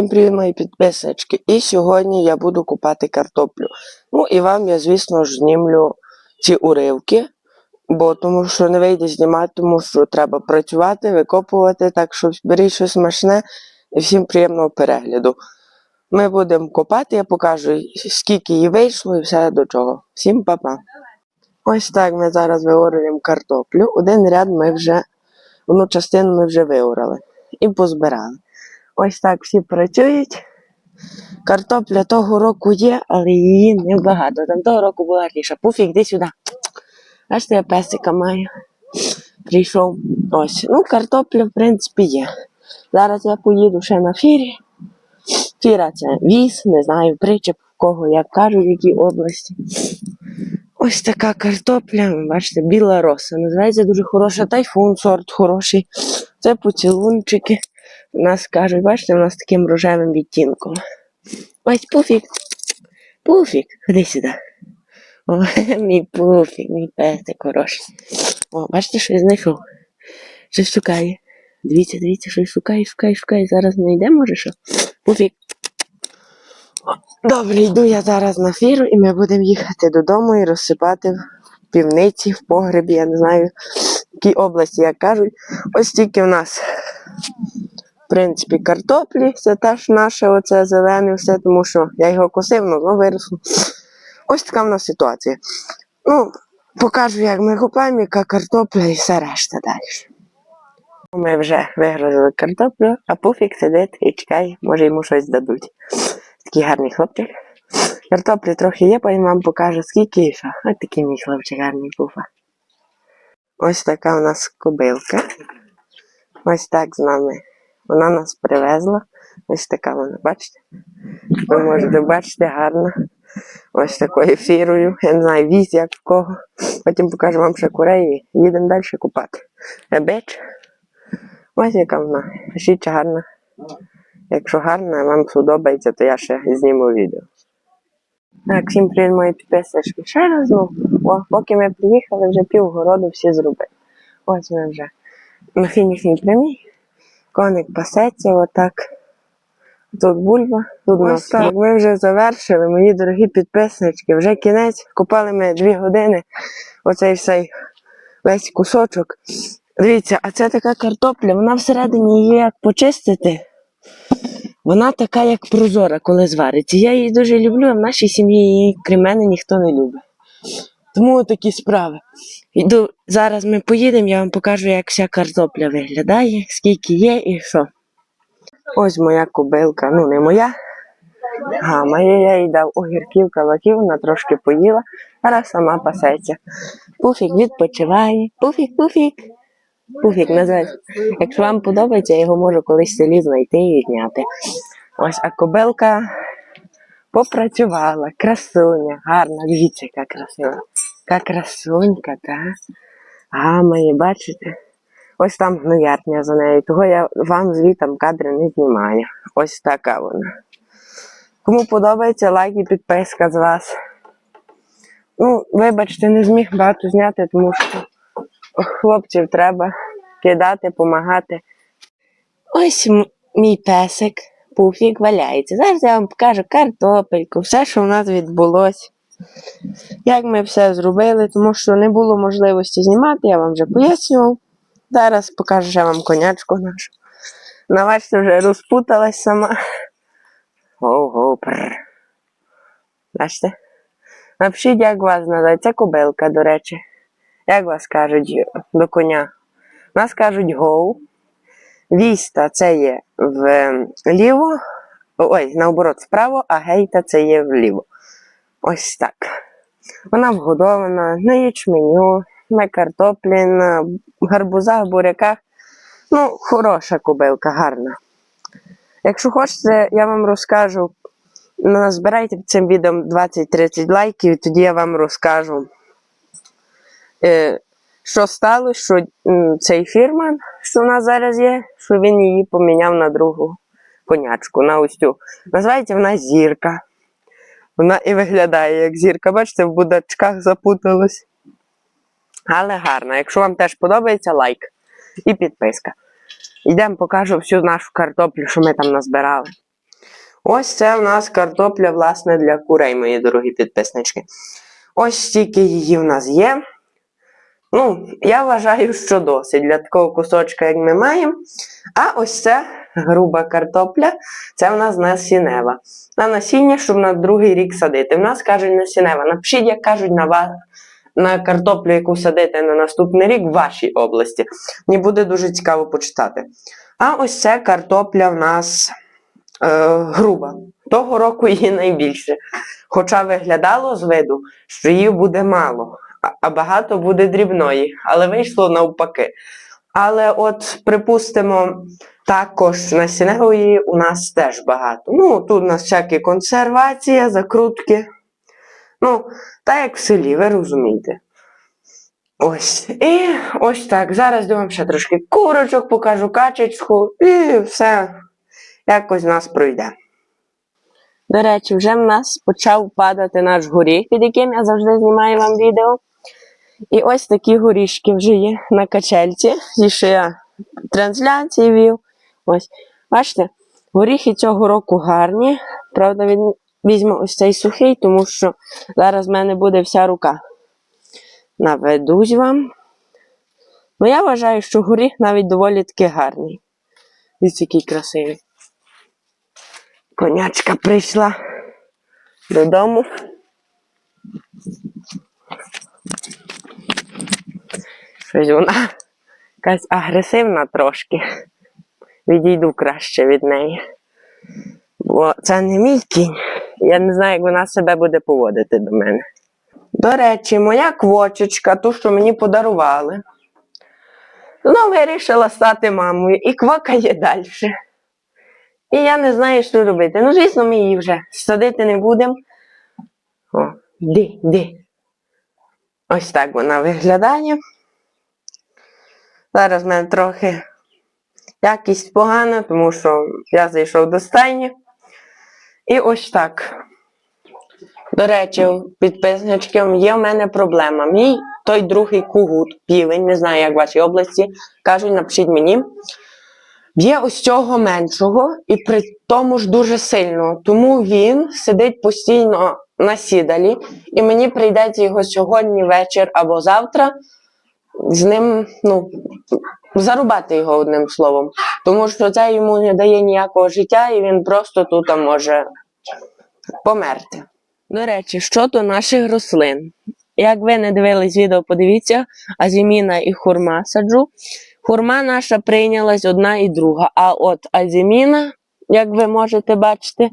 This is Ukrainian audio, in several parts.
Всім привіт, мої підписнички. І сьогодні я буду купати картоплю. Ну і вам я, звісно ж, знімлю ці уривки, бо тому що не вийде знімати, тому що треба працювати, викопувати, так що беріть щось смачне і всім приємного перегляду. Ми будемо копати, я покажу, скільки її вийшло і все до чого. Всім па-па. Ось так ми зараз виорюємо картоплю. Один ряд ми вже, одну частину ми вже виорали і позбирали. Ось так всі працюють. Картопля того року є, але її небагато. Там того року була гарніша. Пуфік, йди сюди. Бачите, я песика маю. Прийшов. Ось. Ну, картопля, в принципі, є. Зараз я поїду ще на фірі. Фіра це віз, не знаю, причеп, кого, як кажуть, в якій області. Ось така картопля, бачите, біла роса. Називається дуже хороша тайфун, сорт хороший. Це поцілунчики. У нас кажуть, бачите, у нас таким рожевим відтінком. Ось пуфік. Пуфік, ходи сюди. О, мій пуфік, мій песик хороший. О, бачите, що я знайшов. Щось шукає. Дивіться, дивіться, щось шукає, шукає, шукає. Зараз знайде, може що? Пуфік. Добре, йду я зараз на фіру і ми будемо їхати додому і розсипати в півниці, в погребі, я не знаю, в якій області, як кажуть. Ось тільки в нас принципі, картоплі. Це теж наше оце зелене все, тому що я його косив, ну, воно виросло. Ось така в нас ситуація. Ну, покажу, як ми купаємо, яка картопля і все решта далі. Ми вже вигрузили картоплю, а пуфік сидить і чекає, може йому щось дадуть. Такий гарний хлопчик. Картоплі трохи є, потім вам покажу, скільки і. Ось такий мій хлопчик гарний пуфа. Ось така у нас кобилка. Ось так з нами вона нас привезла. Ось така вона, бачите? Ви можете бачити гарно. Ось такою фірою. Я не знаю, віз як в кого. Потім покажу вам ще курей і їдемо далі купати. Ебеч. Ось яка вона. Пишіть, гарна. Якщо гарна, вам сподобається, то я ще зніму відео. Так, всім привіт, мої підписнички. Ще раз, ну, поки ми приїхали, вже півгороду всі зробили. Ось ми вже на фінішній прямій. Коник пасеться отак. Тут бульба, тут нас так. Ми вже завершили, мої дорогі підписнички. Вже кінець. Купали ми дві години. Оцей всей весь кусочок. Дивіться, а це така картопля, вона всередині її як почистити. Вона така, як прозора, коли звариться. Я її дуже люблю, а в нашій сім'ї її, крім мене, ніхто не любить. Тому такі справи. Йду, зараз ми поїдемо, я вам покажу, як вся картопля виглядає, скільки є і що. Ось моя кобилка, ну не моя. А моя я їй дав огірків, калаків, вона трошки поїла, зараз сама пасеться. Пуфік відпочиває. Пуфік, пуфік. Пуфік називається. Якщо вам подобається, я його можу колись в селі знайти і зняти. Ось, а кобилка попрацювала, красуня, гарна, дивіться, яка красива. Яка красунька, та. Гамає, бачите? Ось там гноярня за нею. Того я вам звітом кадри не знімаю. Ось така вона. Кому подобається, лайк і підписка з вас. Ну, вибачте, не зміг багато зняти, тому що хлопців треба кидати, допомагати. Ось мій песик, пуфік валяється. Зараз я вам покажу картопельку, все, що в нас відбулося. Як ми все зробили, тому що не було можливості знімати, я вам вже пояснював. Зараз покажу ще вам конячку нашу. Вона, вже розпуталась сама. Ого, прр. Бачите? Напишіть, як вас називається. Це кобилка, до речі. Як вас кажуть до коня? Нас кажуть гоу. Віста це є вліво. Ой, наоборот, вправо, а гейта це є вліво. Ось так. Вона вгодована на ячменю, на картоплі, на гарбузах, буряках. Ну, хороша кобилка, гарна. Якщо хочете, я вам розкажу. Назбирайте під цим відео 20-30 лайків, і тоді я вам розкажу, е, що сталося, що цей фірман, що в нас зараз є, що він її поміняв на другу конячку, на ось. Називається вона зірка. Вона і виглядає як зірка. Бачите, в будачках запуталась. Але гарна. Якщо вам теж подобається, лайк і підписка. Йдемо, покажу всю нашу картоплю, що ми там назбирали. Ось це в нас картопля, власне, для курей, мої дорогі підписнички. Ось стільки її в нас є. Ну, я вважаю, що досить для такого кусочка, як ми маємо. А ось це груба картопля, це в нас насінева. На насіння, щоб на другий рік садити. В нас кажуть насінева. Напишіть, як кажуть на вас. На картоплю, яку садити на наступний рік в вашій області. Мені буде дуже цікаво почитати. А ось це картопля в нас е, груба. Того року її найбільше. Хоча виглядало з виду, що її буде мало, а- багато буде дрібної, але вийшло навпаки. Але от, припустимо, також насінневої у нас теж багато. Ну, тут у нас всякі консервація, закрутки. Ну, так як в селі, ви розумієте. Ось. І ось так. Зараз думаю, ще трошки курочок, покажу качечку, і все якось в нас пройде. До речі, вже в нас почав падати наш горіх, під яким я завжди знімаю вам відео. І ось такі горішки вже є на качельці. Зі що я трансляції вів. Ось. Бачите, горіхи цього року гарні. Правда, він візьму ось цей сухий, тому що зараз в мене буде вся рука. Наведусь вам. Ну, я вважаю, що горіх навіть доволі таки гарний. Ось який красивий. Конячка прийшла додому. Щось вона якась агресивна трошки. Відійду краще від неї. Бо це не мій кінь. Я не знаю, як вона себе буде поводити до мене. До речі, моя квочечка, ту, що мені подарували, ну, вирішила стати мамою і квакає далі. І я не знаю, що робити. Ну, звісно, ми її вже садити не будемо. Йди, йди. Ось так вона виглядає. Зараз в мене трохи якість погана, тому що я зайшов до стайні. І ось так. До речі, підписнички, є в мене проблема. Мій той другий кугут, півень, не знаю, як в вашій області, кажуть, напишіть мені. Б'є ось цього меншого і при тому ж дуже сильно. Тому він сидить постійно на сідалі, і мені прийдеться його сьогодні вечір або завтра з ним, ну, зарубати його одним словом. Тому що це йому не дає ніякого життя, і він просто тут може померти. До речі, щодо наших рослин. Як ви не дивились відео, подивіться, азіміна і хурма саджу. Хурма наша прийнялась одна і друга. А от азіміна, як ви можете бачити,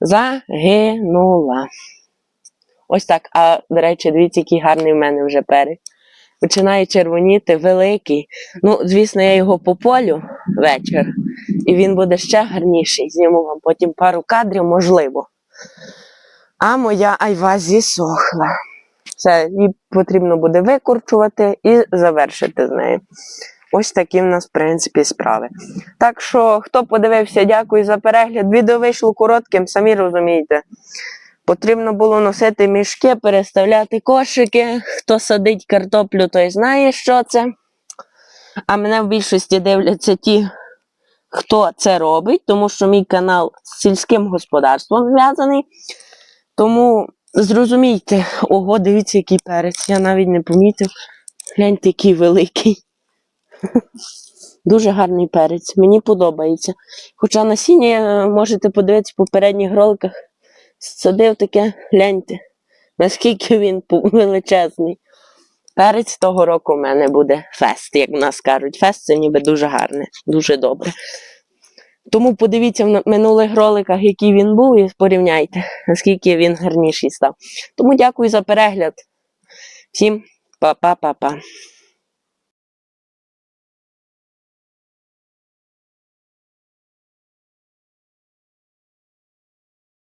загинула. Ось так. А, до речі, дивіться, який гарний в мене вже перець. Починає червоніти, великий. Ну, звісно, я його пополю вечір, і він буде ще гарніший. Зніму вам потім пару кадрів, можливо. А моя айва зісохла. Все, її потрібно буде викорчувати і завершити з нею. Ось такі в нас, в принципі, справи. Так що, хто подивився, дякую за перегляд. Відео вийшло коротким, самі розумієте. Потрібно було носити мішки, переставляти кошики. Хто садить картоплю, той знає, що це. А мене в більшості дивляться ті, хто це робить, тому що мій канал з сільським господарством зв'язаний. Тому зрозумійте, ого, дивіться, який перець. Я навіть не помітив. Гляньте, який великий. Дуже гарний перець, мені подобається. Хоча насіння можете подивитися в попередніх роликах. Садив таке, гляньте, наскільки він величезний. Перець того року у мене буде фест, як в нас кажуть. Фест це ніби дуже гарне, дуже добре. Тому подивіться в минулих роликах, який він був, і порівняйте, наскільки він гарніший став. Тому дякую за перегляд. Всім па-па-па-па.